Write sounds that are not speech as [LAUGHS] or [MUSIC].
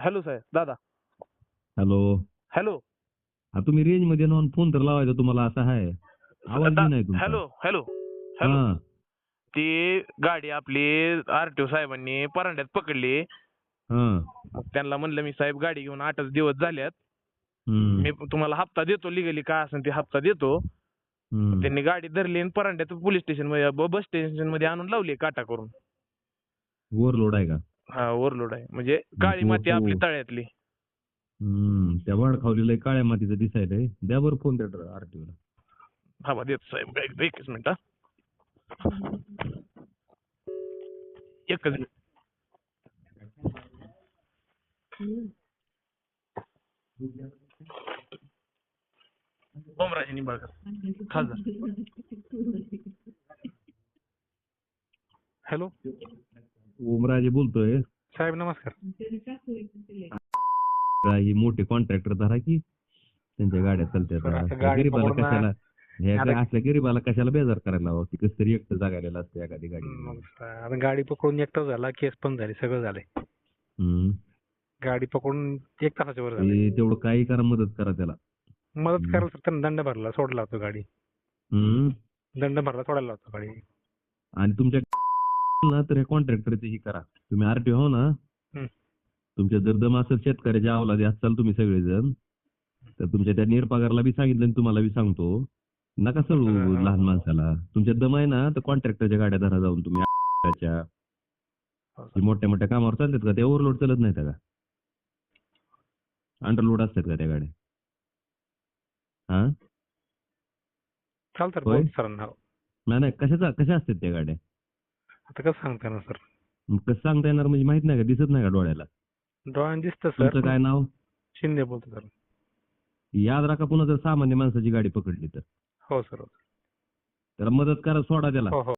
Hello साहेब दादा. Hello hello हा तुम्ही रेंजमध्ये ना फोन तर लावायचा तुम्हाला असा आहे आवाज बी नाही तुमचा. हॅलो हॅलो हॅलो हा. ती गाडी आपली आरटीओ साहेबांनी परांड्यात पकडली. हा. मग त्यांना म्हणलं मी साहेब गाडी घेऊन आठच दिवस झाल्यात. हम्म, मी तुम्हाला हप्ता देतो लिगली काय असेल ते हप्ता देतो. हम्म. त्यांनी गाडी धरली आणि परांड्यात पोलीस स्टेशनमध्ये बस स्टेशनमध्ये आणून लावली काटा करून. ओव्हरलोड आहे का? हा ओव्हरलोड आहे. म्हणजे काळी हो, माती आपली हो. तळ्यातली. हम्म त्या वाडखावलेलं काळ्या मातीचं दिसायलंय द्या बरं फोन त्या आरटीओ ला हा देतो साहेब. एक- एकच मिनिट हा. एकच मिनिट. ओमराजे निंबाळकर. खासदार. [LAUGHS] हॅलो? ओमराजे बोलतोय. साहेब नमस्कार. ही मोठे कॉन्ट्रॅक्टर धरा की त्यांच्या गाड्या गाडी गरीबाला पकडून कशाला आता- असल्या गरीबाला कशाला बेजार करायला लावा? की कसं तरी एकटं जागायला असते एखादी गाडी आता गाडी पकडून एकटा झाला केस पण झाली सगळं झालंय. हम्म. गाडी पकडून एक तासाच्या वर झाली ते तेवढं काही करा मदत करा त्याला. मदत. करायला तर त्यांना दंड भरला सोडला होता गाडी. हम्म. दंड भरला सोडायला होता गाडी. आणि तुमच्या ना तर हे कॉन्ट्रॅक्टरचे ही करा. तुम्ही आरटीओ हो ना. तुमच्या जर दम असेल शेतकऱ्याच्या अवलादी असाल तुम्ही सगळेजण. तर तुमच्या त्या निरपगारला बी सांगितलं तुम्हाला बी सांगतो. नका सळू हा. लहान माणसाला. तुमच्या दम आहे ना तर कॉन्ट्रॅक्टरच्या गाड्या धरा जाऊन तुम्ही. हो, मोठ्या मोठ्या कामावर चालतात का? ते ओव्हरलोड चालत नाहीत का? अंडरलोड असतात का त्या गाड्या? हा? चालतं होय? बोल सरांना नाही नाही. कशाचा कशा असतात त्या गाड्या? आता कसं सांगता ना सर? मग कसं सांगता येणार म्हणजे माहीत नाही का? दिसत नाही का डोळ्याला? डोळ्यानं दिसतं तुमचं सर काय नाव? शिंदे बोलतो सर. याद राखा पुन्हा जर सामान्य माणसाची गाडी पकडली तर. हो सर. त्याला मदत करा सोडा त्याला. हो हो.